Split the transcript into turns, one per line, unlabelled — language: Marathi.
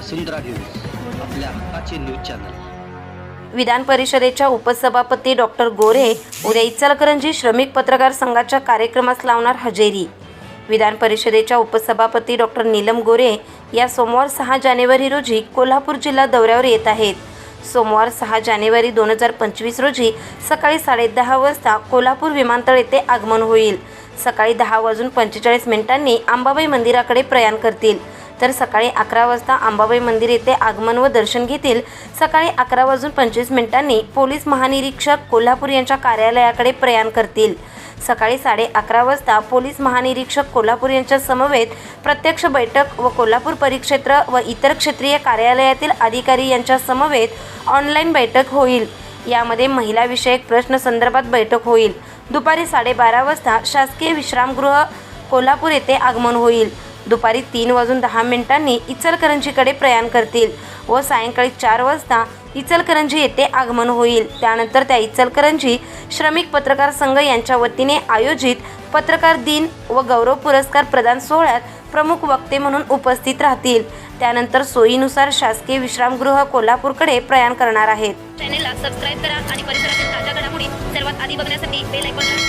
वसुंधरा न्यूज आपल्या हक्काचे न्यूज चॅनल.
विधान परिषदेच्या उपसभापती डॉक्टर गोरे उद्या इचलकरंजी श्रमिक पत्रकार संघाच्या कार्यक्रमास लावणार हजेरी. विधान परिषदेच्या उपसभापती डॉक्टर नीलम गोरे या सोमवार सहा जानेवारी रोजी कोल्हापूर जिल्हा दौऱ्यावर येत आहेत. सोमवार सहा जानेवारी दोन हजार पंचवीस रोजी सकाळी साडेदहा वाजता कोल्हापूर विमानतळ येथे आगमन होईल. सकाळी दहा वाजून पंचेचाळीस मिनिटांनी अंबाबाई मंदिराकडे प्रयाण करतील. तर सकाळी अकरा वाजता अंबाबाई मंदिर येथे आगमन व दर्शन घेतील. सकाळी अकरा वाजून पंचवीस मिनिटांनी पोलीस महानिरीक्षक कोल्हापूर यांच्या कार्यालयाकडे प्रयाण करतील. सकाळी साडे अकरा वाजता पोलीस महानिरीक्षक कोल्हापूर यांच्या समवेत प्रत्यक्ष बैठक व कोल्हापूर परिक्षेत्र व इतर क्षेत्रीय कार्यालयातील अधिकारी यांच्या समवेत ऑनलाईन बैठक होईल. यामध्ये महिलाविषयक प्रश्न संदर्भात बैठक होईल. दुपारी साडेबारा वाजता शासकीय विश्रामगृह कोल्हापूर येथे आगमन होईल. दुपारी तीन वाजून दहा मिनिटांनी इचलकरंजीकडे प्रयाण करतील व सायंकाळी चार वाजता इचलकरंजी येथे आगमन होईल. त्यानंतर त्या इचलकरंजी श्रमिक पत्रकार संघ यांच्या वतीने आयोजित पत्रकार दिन व गौरव पुरस्कार प्रदान सोहळ्यात प्रमुख वक्ते म्हणून उपस्थित राहतील. त्यानंतर सोयीनुसार शासकीय विश्रामगृह कोल्हापूरकडे प्रयाण करणार आहेत.
चॅनेलला सबस्क्राईब करा आणि परिसरातील ताज्या घडामोडी सर्वात आधी बघण्यासाठी बेल आयकॉन